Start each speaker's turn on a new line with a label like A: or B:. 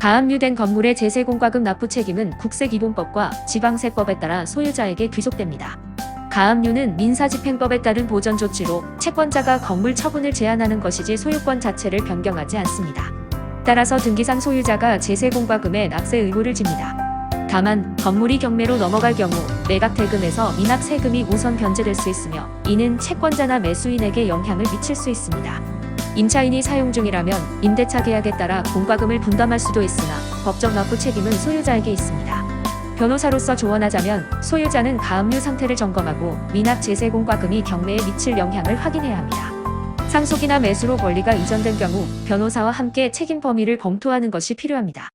A: 가압류된 건물의 제세공과금 납부 책임은 국세기본법과 지방세법에 따라 소유자에게 귀속됩니다. 가압류는 민사집행법에 따른 보전 조치로 채권자가 건물 처분을 제한하는 것이지 소유권 자체를 변경하지 않습니다. 따라서 등기상 소유자가 제세공과금에 납세 의무를 집니다. 다만 건물이 경매로 넘어갈 경우 매각 대금에서 미납 세금이 우선 변제될 수 있으며 이는 채권자나 매수인에게 영향을 미칠 수 있습니다. 임차인이 사용 중이라면 임대차 계약에 따라 공과금을 분담할 수도 있으나 법적 납부 책임은 소유자에게 있습니다. 변호사로서 조언하자면 소유자는 가압류 상태를 점검하고 미납 제세 공과금이 경매에 미칠 영향을 확인해야 합니다. 상속이나 매수로 권리가 이전된 경우 변호사와 함께 책임 범위를 검토하는 것이 필요합니다.